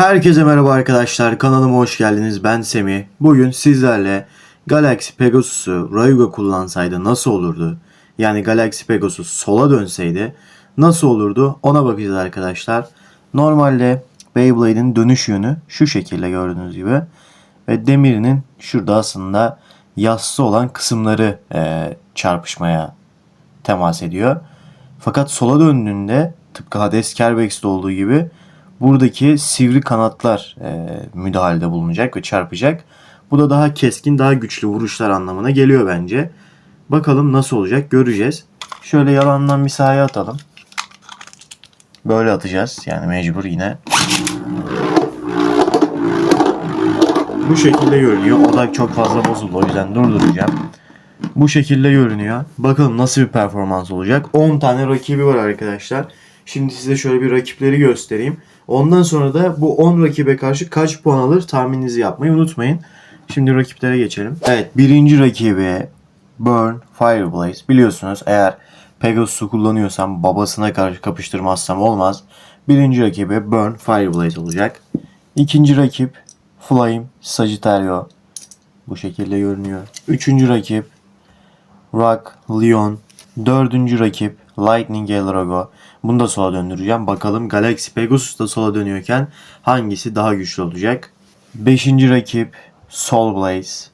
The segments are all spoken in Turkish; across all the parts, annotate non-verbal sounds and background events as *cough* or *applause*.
Herkese merhaba arkadaşlar. Kanalıma hoş geldiniz. Ben Semih. Bugün sizlerle Galaxy Pegasus'u Rayuga kullansaydı nasıl olurdu? Yani Galaxy Pegasus sola dönseydi nasıl olurdu? Ona bakacağız arkadaşlar. Normalde Beyblade'in dönüş yönü şu şekilde gördüğünüz gibi. Ve demirinin şurada aslında yassı olan kısımları eee, çarpışmaya temas ediyor. Fakat sola döndüğünde tıpkı Hades Kerbex'te olduğu gibi buradaki sivri kanatlar e, müdahalede bulunacak ve çarpacak. Bu da daha keskin, daha güçlü vuruşlar anlamına geliyor bence. Bakalım nasıl olacak göreceğiz. Şöyle yalandan bir sahaya atalım. Böyle atacağız yani mecbur yine. Bu şekilde görünüyor. Odak çok fazla bozuldu o yüzden durduracağım. Bu şekilde görünüyor. Bakalım nasıl bir performans olacak. 10 tane rakibi var arkadaşlar. Şimdi size şöyle bir rakipleri göstereyim. Ondan sonra da bu 10 rakibe karşı kaç puan alır tahmininizi yapmayı unutmayın. Şimdi rakiplere geçelim. Evet birinci rakibi Burn Fireblaze. Biliyorsunuz eğer Pegasus'u kullanıyorsam babasına karşı kapıştırmazsam olmaz. Birinci rakibi Burn Fireblaze olacak. İkinci rakip Flame Sagittario. Bu şekilde görünüyor. Üçüncü rakip Rock, Leon. Dördüncü rakip Lightning Elrago. Bunu da sola döndüreceğim. Bakalım Galaxy Pegasus da sola dönüyorken hangisi daha güçlü olacak? Beşinci rakip Soul Blaze.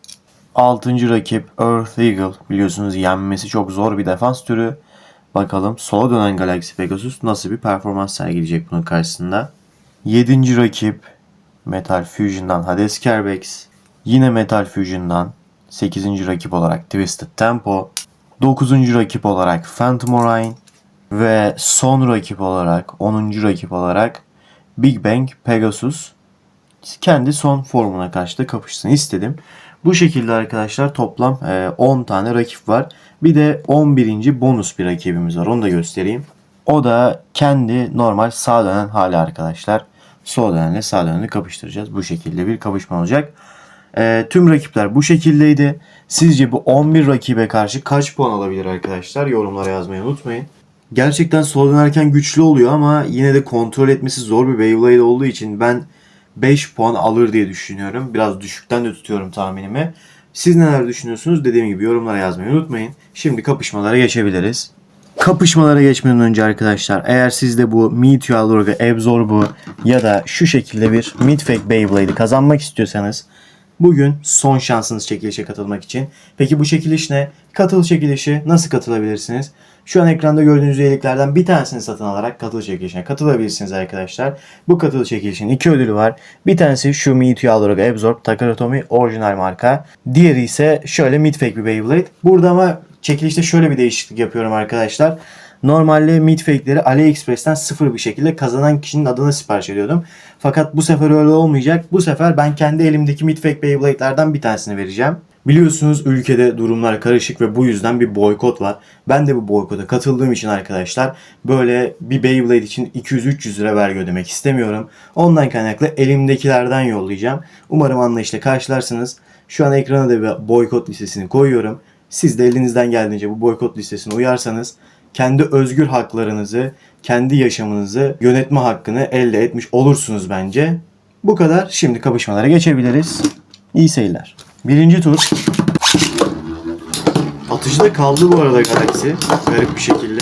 Altıncı rakip Earth Eagle. Biliyorsunuz yenmesi çok zor bir defans türü. Bakalım sola dönen Galaxy Pegasus nasıl bir performans sergileyecek bunun karşısında. Yedinci rakip Metal Fusion'dan Hades Kerbex. Yine Metal Fusion'dan 8. rakip olarak Twisted Tempo. 9. rakip olarak Phantom Orion. Ve son rakip olarak 10. rakip olarak Big Bang Pegasus kendi son formuna karşı da kapışsın istedim. Bu şekilde arkadaşlar toplam e, 10 tane rakip var. Bir de 11. bonus bir rakibimiz var. Onu da göstereyim. O da kendi normal sağ dönen hali arkadaşlar. Sol dönenle sağ döneni kapıştıracağız. Bu şekilde bir kapışma olacak. E, tüm rakipler bu şekildeydi. Sizce bu 11 rakibe karşı kaç puan alabilir arkadaşlar? Yorumlara yazmayı unutmayın. Gerçekten sola dönerken güçlü oluyor ama yine de kontrol etmesi zor bir Beyblade olduğu için ben 5 puan alır diye düşünüyorum. Biraz düşükten de tutuyorum tahminimi. Siz neler düşünüyorsunuz? Dediğim gibi yorumlara yazmayı unutmayın. Şimdi kapışmalara geçebiliriz. Kapışmalara geçmeden önce arkadaşlar eğer siz de bu Meteor Absorb'u ya da şu şekilde bir Midfake Beyblade'i kazanmak istiyorsanız Bugün son şansınız çekilişe katılmak için. Peki bu çekiliş ne? Katıl çekilişi nasıl katılabilirsiniz? Şu an ekranda gördüğünüz üyeliklerden bir tanesini satın alarak katıl çekilişine katılabilirsiniz arkadaşlar. Bu katıl çekilişin iki ödülü var. Bir tanesi şu Mewtwo Alorog Absorb Takara orijinal marka. Diğeri ise şöyle Midfake bir Beyblade. Burada ama çekilişte şöyle bir değişiklik yapıyorum arkadaşlar. Normalde midfake'leri AliExpress'ten sıfır bir şekilde kazanan kişinin adına sipariş ediyordum. Fakat bu sefer öyle olmayacak. Bu sefer ben kendi elimdeki midfake Beyblade'lerden bir tanesini vereceğim. Biliyorsunuz ülkede durumlar karışık ve bu yüzden bir boykot var. Ben de bu boykota katıldığım için arkadaşlar böyle bir Beyblade için 200-300 lira vergi ödemek istemiyorum. Ondan kaynaklı elimdekilerden yollayacağım. Umarım anlayışla karşılarsınız. Şu an ekrana da bir boykot listesini koyuyorum. Siz de elinizden geldiğince bu boykot listesine uyarsanız kendi özgür haklarınızı, kendi yaşamınızı yönetme hakkını elde etmiş olursunuz bence. Bu kadar. Şimdi kapışmalara geçebiliriz. İyi seyirler. Birinci tur. Atıcıda kaldı bu arada Galaxy. Garip bir şekilde.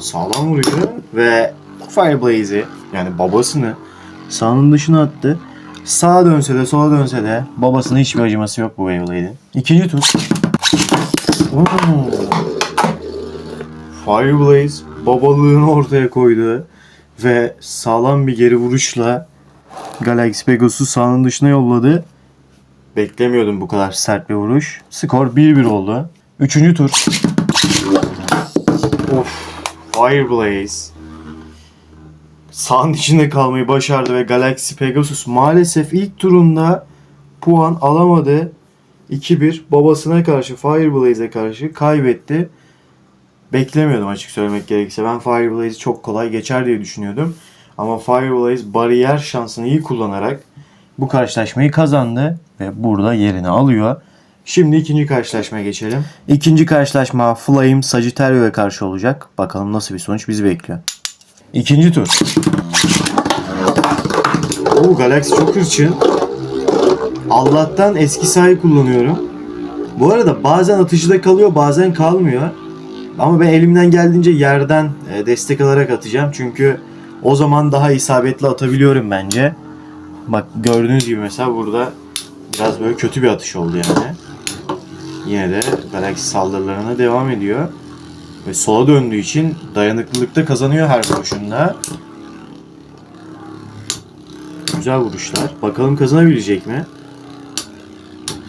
Sağlam vuruyor ve Fireblaze'i yani babasını sahanın dışına attı. Sağa dönse de sola dönse de babasına hiçbir acıması yok bu Beyblade'in. İkinci tur. Oo. Fireblaze babalığını ortaya koydu ve sağlam bir geri vuruşla Galaxy Pegasus'u sahanın dışına yolladı. Beklemiyordum bu kadar sert bir vuruş. Skor 1-1 oldu. Üçüncü tur. Of. Fireblaze. Sahanın içinde kalmayı başardı ve Galaxy Pegasus maalesef ilk turunda puan alamadı. 2-1 babasına karşı Fireblaze'e karşı kaybetti beklemiyordum açık söylemek gerekirse. Ben Fireblaze'i çok kolay geçer diye düşünüyordum. Ama Fireblaze bariyer şansını iyi kullanarak bu karşılaşmayı kazandı ve burada yerini alıyor. Şimdi ikinci karşılaşmaya geçelim. İkinci karşılaşma Flame Sagittario'ya karşı olacak. Bakalım nasıl bir sonuç bizi bekliyor. İkinci tur. Oo Galaxy çok hırçın. Allah'tan eski sahi kullanıyorum. Bu arada bazen atıcıda kalıyor bazen kalmıyor. Ama ben elimden geldiğince yerden e, destek alarak atacağım. Çünkü o zaman daha isabetli atabiliyorum bence. Bak gördüğünüz gibi mesela burada biraz böyle kötü bir atış oldu yani. Yine de Galaxy saldırılarına devam ediyor. Ve sola döndüğü için dayanıklılıkta kazanıyor her vuruşunda. Güzel vuruşlar. Bakalım kazanabilecek mi?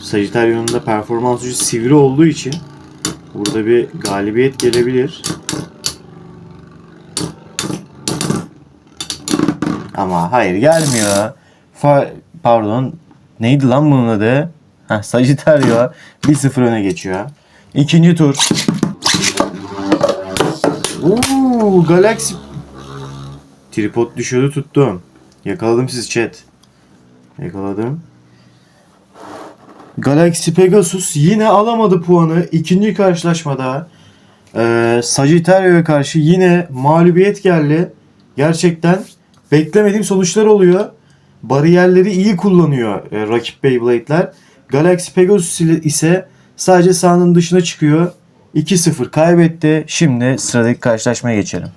Sagittarius'un da performans sivri olduğu için burada bir galibiyet gelebilir. Ama hayır gelmiyor. Fa- pardon. Neydi lan bunun adı? Heh, Sagittario 1-0 öne geçiyor. İkinci tur. Oo, Galaxy Tripod düşüyordu tuttum. Yakaladım sizi chat. Yakaladım. Galaxy Pegasus yine alamadı puanı. İkinci karşılaşmada ee, Sagittario'ya karşı yine mağlubiyet geldi. Gerçekten beklemediğim sonuçlar oluyor. Bariyerleri iyi kullanıyor e, rakip Beyblade'ler. Galaxy Pegasus ise sadece sahanın dışına çıkıyor. 2-0 kaybetti. Şimdi sıradaki karşılaşmaya geçelim.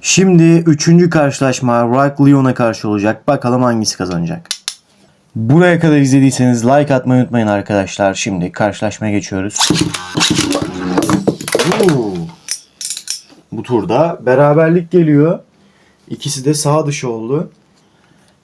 Şimdi üçüncü karşılaşma Rock Lyon'a karşı olacak. Bakalım hangisi kazanacak. Buraya kadar izlediyseniz like atmayı unutmayın arkadaşlar. Şimdi karşılaşmaya geçiyoruz. Bu turda beraberlik geliyor. İkisi de sağ dışı oldu.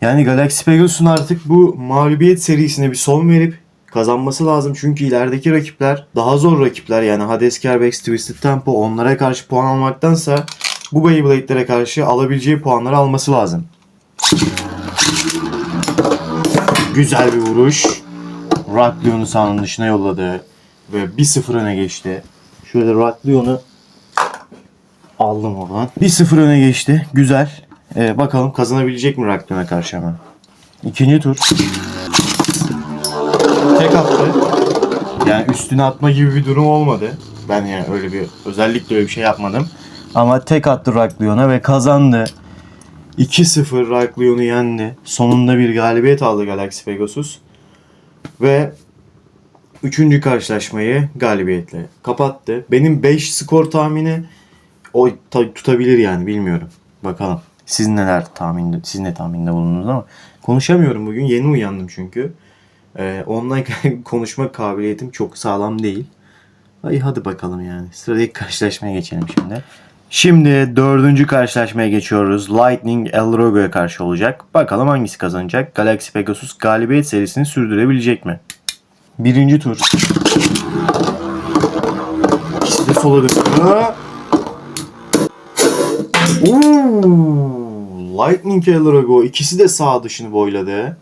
Yani Galaxy Pegasus'un artık bu mağlubiyet serisine bir son verip kazanması lazım. Çünkü ilerideki rakipler daha zor rakipler. Yani Hades, Kerbex, Twisted Tempo onlara karşı puan almaktansa bu Beyblade'lere karşı alabileceği puanları alması lazım. Güzel bir vuruş. Raklyon'u sahanın dışına yolladı. Ve 1-0 öne geçti. Şöyle Raklyon'u aldım oradan. 1-0 öne geçti. Güzel. Ee, bakalım kazanabilecek mi Raklyon'a karşı ama. İkinci tur. Tek attı. Yani üstüne atma gibi bir durum olmadı. Ben yani öyle bir özellikle öyle bir şey yapmadım. Ama tek attı Raklyon'a ve kazandı. 2-0 Raklyon'u yendi. Sonunda bir galibiyet aldı Galaxy Pegasus. Ve üçüncü karşılaşmayı galibiyetle kapattı. Benim 5 skor tahmini o ta- tutabilir yani bilmiyorum. Bakalım. Siz neler tahminde, siz ne tahminde bulundunuz ama konuşamıyorum bugün. Yeni uyandım çünkü. Ee, online *laughs* konuşma kabiliyetim çok sağlam değil. Ay hadi bakalım yani. Sıradaki karşılaşmaya geçelim şimdi. Şimdi dördüncü karşılaşmaya geçiyoruz. Lightning El Rogo'ya karşı olacak. Bakalım hangisi kazanacak? Galaxy Pegasus galibiyet serisini sürdürebilecek mi? Birinci tur. De sola Lightning El Rogo. İkisi de sağ dışını boyladı.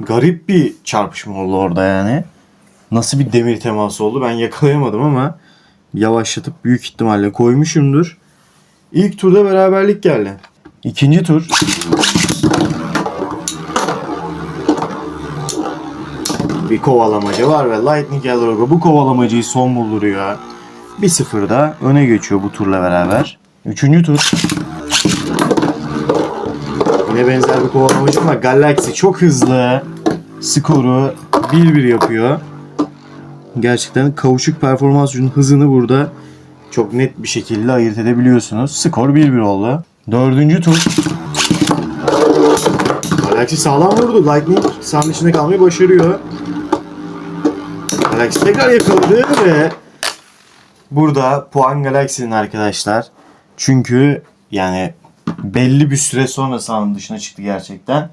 Garip bir çarpışma oldu orada yani. Nasıl bir demir teması oldu ben yakalayamadım ama yavaşlatıp büyük ihtimalle koymuşumdur. İlk turda beraberlik geldi. İkinci tur. Bir kovalamaca var ve Lightning Elrogo bu kovalamacayı son bulduruyor. 1-0'da öne geçiyor bu turla beraber. Üçüncü tur. Yine benzer bir kovalamacı ama Galaxy çok hızlı. Skoru 1-1 yapıyor gerçekten kavuşuk performans ürünün hızını burada çok net bir şekilde ayırt edebiliyorsunuz. Skor 1-1 oldu. Dördüncü tur. Galaxy sağlam vurdu. Lightning sahanın içinde kalmayı başarıyor. Galaxy tekrar yakaladı ve burada puan Galaxy'nin arkadaşlar. Çünkü yani belli bir süre sonra sahanın dışına çıktı gerçekten.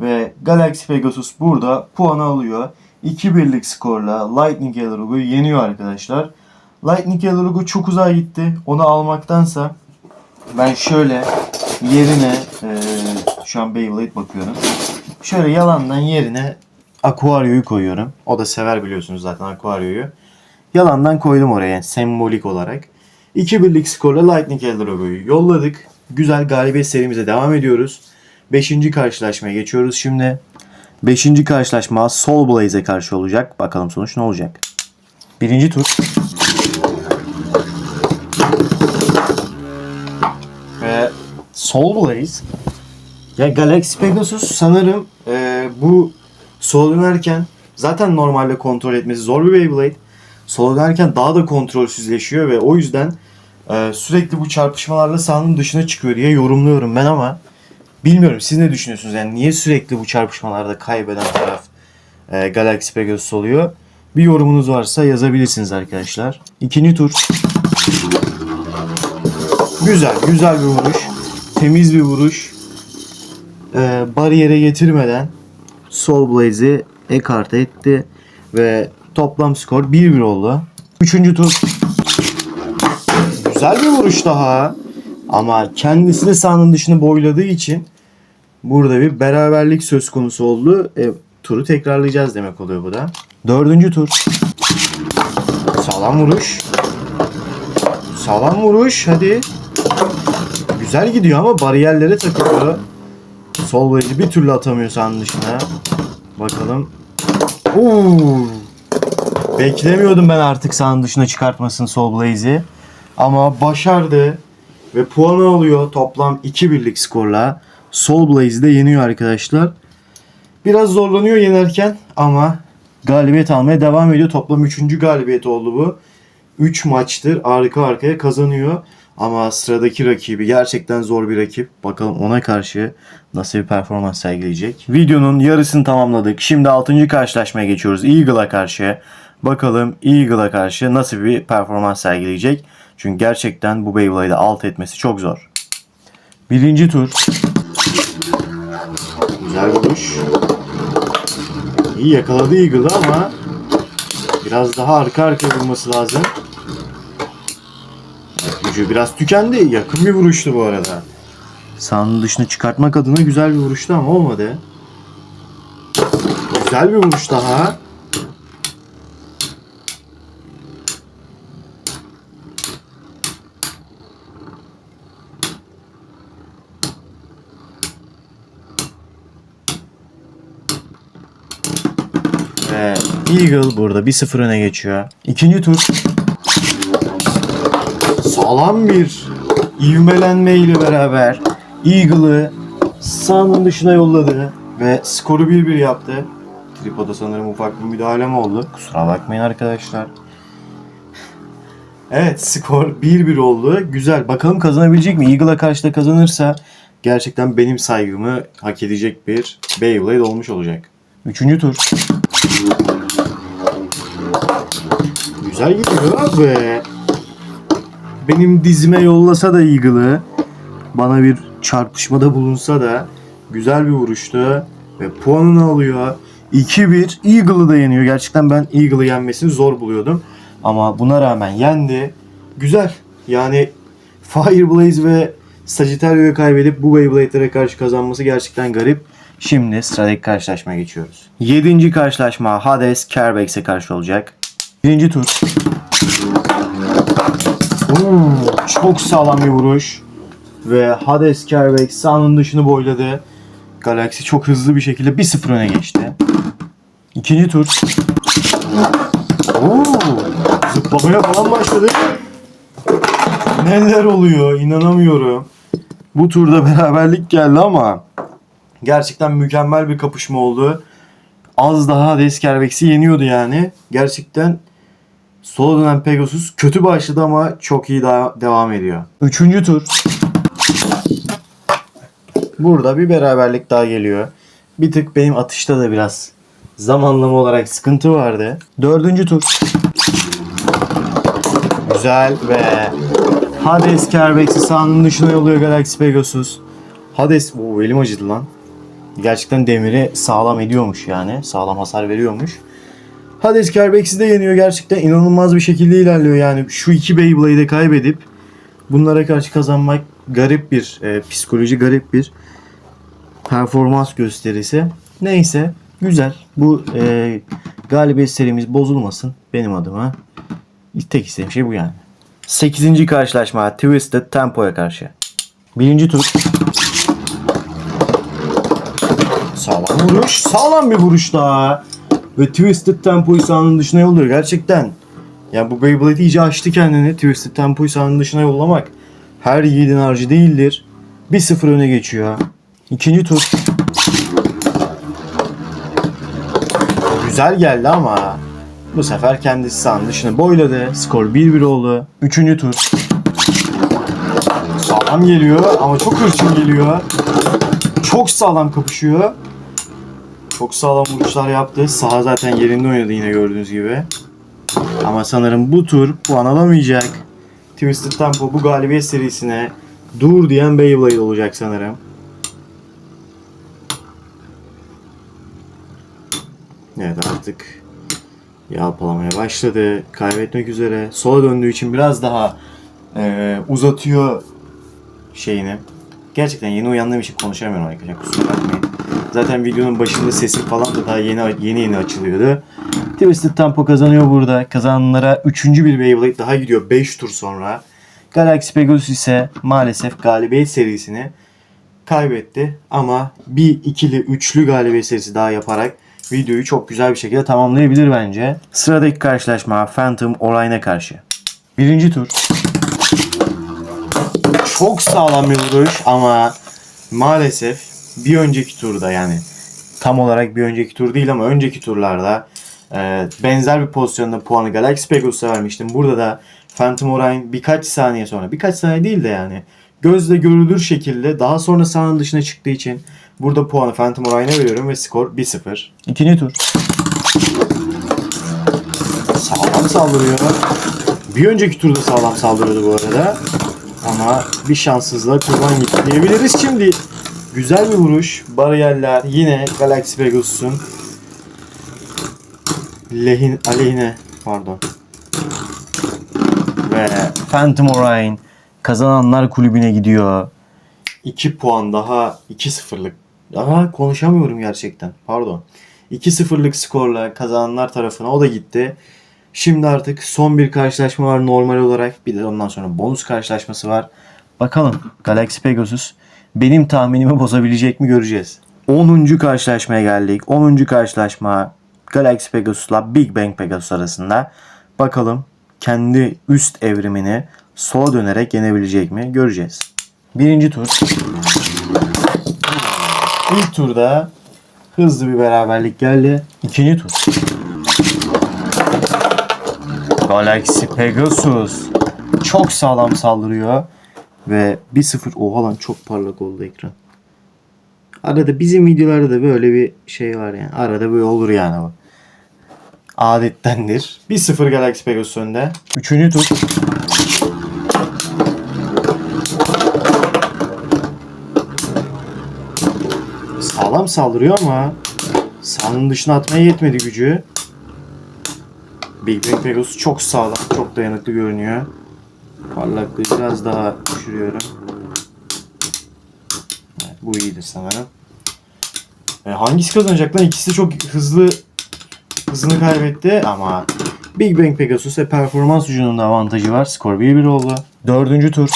Ve Galaxy Pegasus burada puanı alıyor. 2-1'lik skorla Lightning Elrugo'yu yeniyor arkadaşlar. Lightning Elrugo çok uzağa gitti. Onu almaktansa ben şöyle yerine eee, şu an Beyblade bakıyorum. Şöyle yalandan yerine Aquario'yu koyuyorum. O da sever biliyorsunuz zaten Aquario'yu. Yalandan koydum oraya sembolik olarak. 2-1'lik skorla Lightning Elrugo'yu yolladık. Güzel galibiyet serimize devam ediyoruz. 5. karşılaşmaya geçiyoruz şimdi. Beşinci karşılaşma Soul Blaze'e karşı olacak. Bakalım sonuç ne olacak? Birinci tur. Ve Soul Blaze Ya Galaxy Pegasus sanırım e, bu sola dönerken zaten normalde kontrol etmesi zor bir Beyblade. Sola dönerken daha da kontrolsüzleşiyor ve o yüzden e, sürekli bu çarpışmalarla sahanın dışına çıkıyor diye yorumluyorum ben ama bilmiyorum siz ne düşünüyorsunuz? Yani niye sürekli bu çarpışmalarda kaybeden taraf e, Galaxy Pegasus oluyor? Bir yorumunuz varsa yazabilirsiniz arkadaşlar. İkinci tur. Güzel, güzel bir vuruş. Temiz bir vuruş. Ee, bariyere getirmeden Soul Blaze'i ekarte etti. Ve toplam skor 1-1 oldu. Üçüncü tur. Güzel bir vuruş daha. Ama kendisi de sahanın dışını boyladığı için burada bir beraberlik söz konusu oldu. E, turu tekrarlayacağız demek oluyor bu da. Dördüncü tur. Sağlam vuruş. Sağlam vuruş. Hadi. Güzel gidiyor ama bariyerlere takılıyor. Sol blade'i bir türlü atamıyor sahanın dışına. Bakalım. Oo. Beklemiyordum ben artık sahanın dışına çıkartmasını Sol Blaze'i. Ama başardı. Ve puanı alıyor toplam 2 birlik skorla. Sol Blaze'i de yeniyor arkadaşlar. Biraz zorlanıyor yenerken ama galibiyet almaya devam ediyor. Toplam 3. galibiyet oldu bu. 3 maçtır arka arkaya kazanıyor. Ama sıradaki rakibi gerçekten zor bir rakip. Bakalım ona karşı nasıl bir performans sergileyecek. Videonun yarısını tamamladık. Şimdi 6. karşılaşmaya geçiyoruz. Eagle'a karşı. Bakalım Eagle'a karşı nasıl bir performans sergileyecek. Çünkü gerçekten bu Beyblade'i alt etmesi çok zor. Birinci tur. Güzel vuruş. İyi yakaladı Eagle'ı ama biraz daha arka arkaya vurması lazım. Evet, gücü biraz tükendi. Yakın bir vuruştu bu arada. Sahanın dışına çıkartmak adına güzel bir vuruştu ama olmadı. Güzel bir vuruş daha. Ve Eagle burada 1-0 öne geçiyor. İkinci tur. Sağlam bir ivmelenme ile beraber Eagle'ı sahanın dışına yolladı ve skoru 1-1 yaptı. Tripoda sanırım ufak bir müdahalem oldu. Kusura bakmayın arkadaşlar. Evet skor 1-1 oldu. Güzel. Bakalım kazanabilecek mi? Eagle'a karşı da kazanırsa gerçekten benim saygımı hak edecek bir Beyblade olmuş olacak. Üçüncü tur. Güzel gidiyor abi. Benim dizime yollasa da Eagle'ı bana bir çarpışmada bulunsa da güzel bir vuruştu ve puanını alıyor. 2-1 Eagle'ı da yeniyor. Gerçekten ben Eagle'ı yenmesini zor buluyordum. Ama buna rağmen yendi. Güzel. Yani Fireblaze ve Sagittario'yu kaybedip bu Beyblade'lere karşı kazanması gerçekten garip. Şimdi sıradaki karşılaşmaya geçiyoruz. 7. karşılaşma Hades Kerbex'e karşı olacak. Birinci tur. Oo, çok sağlam bir vuruş. Ve Hades Kerbex sahanın dışını boyladı. Galaxy çok hızlı bir şekilde 1-0 öne geçti. İkinci tur. Oo, zıplamaya falan başladı. Neler oluyor inanamıyorum. Bu turda beraberlik geldi ama gerçekten mükemmel bir kapışma oldu. Az daha Hades Kerbex'i yeniyordu yani. Gerçekten Sola dönen Pegasus kötü başladı ama çok iyi daha devam ediyor. Üçüncü tur. Burada bir beraberlik daha geliyor. Bir tık benim atışta da biraz zamanlama olarak sıkıntı vardı. Dördüncü tur. Güzel ve Hades Kerbex'i sahanın dışına yolluyor Galaxy Pegasus. Hades, o elim acıdı lan. Gerçekten demiri sağlam ediyormuş yani. Sağlam hasar veriyormuş. Hades Kerbex'i de yeniyor. Gerçekten inanılmaz bir şekilde ilerliyor. Yani şu iki Beyblade'i kaybedip bunlara karşı kazanmak garip bir e, psikoloji, garip bir performans gösterisi. Neyse güzel. Bu e, galibiyet serimiz bozulmasın benim adıma. Tek istediğim şey bu yani. 8. karşılaşma Twisted Tempo'ya karşı. Birinci tur. Sağlam vuruş. Sağlam bir vuruş daha. Ve Twisted Tempo'yu sahanın dışına yolluyor. Gerçekten. Yani bu Beyblade iyice açtı kendini. Twisted Tempo'yu sahanın dışına yollamak her yiğidin harcı değildir. 1-0 öne geçiyor. İkinci tur. Güzel geldi ama bu sefer kendisi sahanın dışını boyladı. Skor 1-1 oldu. Üçüncü tur. Sağlam geliyor ama çok hırçın geliyor. Çok sağlam kapışıyor. Çok sağlam vuruşlar yaptı. Saha zaten yerinde oynadı yine gördüğünüz gibi. Ama sanırım bu tur puan alamayacak. Twisted Tempo bu galibiyet serisine dur diyen Beyblade olacak sanırım. Evet artık yalpalamaya başladı. Kaybetmek üzere. Sola döndüğü için biraz daha eee, uzatıyor şeyini. Gerçekten yeni uyandığım için konuşamıyorum arkadaşlar. Kusura bakmayın. Zaten videonun başında sesim falan da daha yeni yeni yeni açılıyordu. Twisted Tempo kazanıyor burada. Kazananlara 3. bir Beyblade daha gidiyor 5 tur sonra. Galaxy Pegasus ise maalesef galibiyet serisini kaybetti. Ama bir ikili, üçlü galibiyet serisi daha yaparak videoyu çok güzel bir şekilde tamamlayabilir bence. Sıradaki karşılaşma Phantom Orion'a karşı. Birinci tur. Çok sağlam bir vuruş ama maalesef bir önceki turda yani tam olarak bir önceki tur değil ama önceki turlarda e, benzer bir pozisyonda puanı Galaxy Pegasus'a vermiştim. Burada da Phantom Orion birkaç saniye sonra, birkaç saniye değil de yani gözle görülür şekilde daha sonra sahanın dışına çıktığı için burada puanı Phantom Orion'a veriyorum ve skor 1-0. İkinci tur. Sağlam saldırıyor. Bir önceki turda sağlam saldırıyordu bu arada. Ama bir şanssızlığa kurban gitti diyebiliriz şimdi. Güzel bir vuruş. Bariyerler yine Galaxy Pegasus'un lehin, aleyhine pardon. Ve Phantom Orion kazananlar kulübüne gidiyor. 2 puan daha 2-0'lık. Daha konuşamıyorum gerçekten. Pardon. 2-0'lık skorla kazananlar tarafına o da gitti. Şimdi artık son bir karşılaşma var normal olarak. Bir de ondan sonra bonus karşılaşması var. Bakalım Galaxy Pegasus benim tahminimi bozabilecek mi göreceğiz. 10. karşılaşmaya geldik. 10. karşılaşma Galaxy Pegasus'la Big Bang Pegasus arasında. Bakalım kendi üst evrimini sola dönerek yenebilecek mi göreceğiz. Birinci tur. İlk turda hızlı bir beraberlik geldi. İkinci tur. Galaxy Pegasus çok sağlam saldırıyor ve 1-0 oha lan çok parlak oldu ekran. Arada bizim videolarda da böyle bir şey var yani. Arada böyle olur yani bu. Adettendir. 1-0 Galaxy Pegasus önde. Üçüncü tur. Sağlam saldırıyor ama sahanın dışına atmaya yetmedi gücü. Big Bang Pegasus çok sağlam, çok dayanıklı görünüyor. Parlaklığı biraz daha düşürüyorum. Bu iyidir sanırım. E, hangisi kazanacak lan? İkisi çok hızlı hızını kaybetti ama Big Bang Pegasus ve performans ucunun da avantajı var. Skor 1-1 oldu. Dördüncü tur.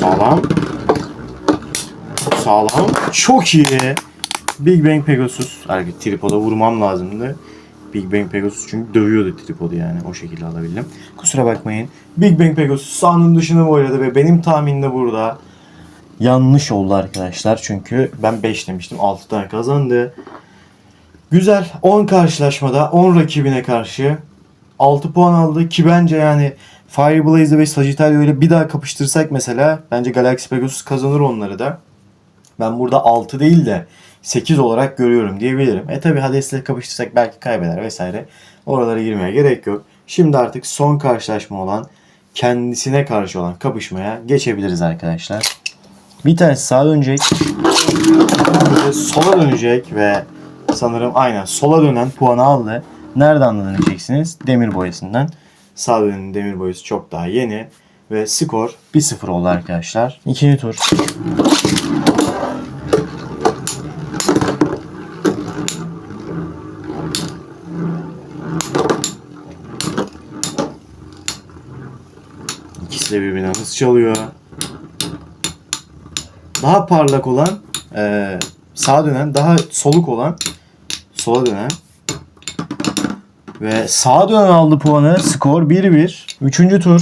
Sağlam. Sağlam. Çok iyi. Big Bang Pegasus. Hareket tripoda vurmam lazımdı. Big Bang Pegasus çünkü dövüyordu tripodu yani. O şekilde alabildim. Kusura bakmayın. Big Bang Pegasus sahanın dışını boyladı ve benim tahminim burada yanlış oldu arkadaşlar. Çünkü ben 5 demiştim. 6 tane kazandı. Güzel. 10 karşılaşmada 10 rakibine karşı 6 puan aldı ki bence yani Fireblaze ve Sagittario ile bir daha kapıştırsak mesela bence Galaxy Pegasus kazanır onları da. Ben burada 6 değil de 8 olarak görüyorum diyebilirim. E tabi Hades'le kapıştırsak belki kaybeder vesaire. Oralara girmeye gerek yok. Şimdi artık son karşılaşma olan kendisine karşı olan kapışmaya geçebiliriz arkadaşlar. Bir tanesi sağa dönecek. Sola dönecek ve sanırım aynen sola dönen puanı aldı. Nereden anlayacaksınız? Demir boyasından. Sağ dönenin demir boyası çok daha yeni. Ve skor 1-0 oldu arkadaşlar. İkinci tur. İkisi de birbirinden hız çalıyor. Daha parlak olan eee sağa dönen, daha soluk olan sola dönen ve sağa dönen aldı puanı. Skor 1-1. Üçüncü tur.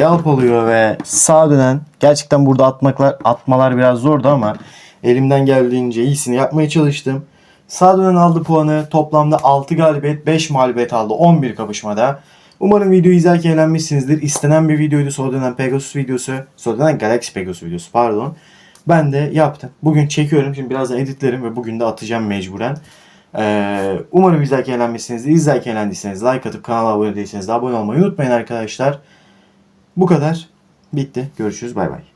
Yalpalıyor ve sağa dönen. Gerçekten burada atmaklar, atmalar biraz zordu ama elimden geldiğince iyisini yapmaya çalıştım. Sağ dönen aldı puanı. Toplamda 6 galibiyet, 5 mağlubiyet aldı 11 kapışmada. Umarım videoyu izlerken eğlenmişsinizdir. İstenen bir videoydu sola dönen Pegasus videosu. Sola dönen Galaxy Pegasus videosu pardon. Ben de yaptım. Bugün çekiyorum. Şimdi birazdan editlerim ve bugün de atacağım mecburen. Ee, umarım izlerken eğlenmişsinizdir. İzlerken eğlendiyseniz like atıp kanala abone değilseniz de abone olmayı unutmayın arkadaşlar. Bu kadar. Bitti. Görüşürüz. Bay bay.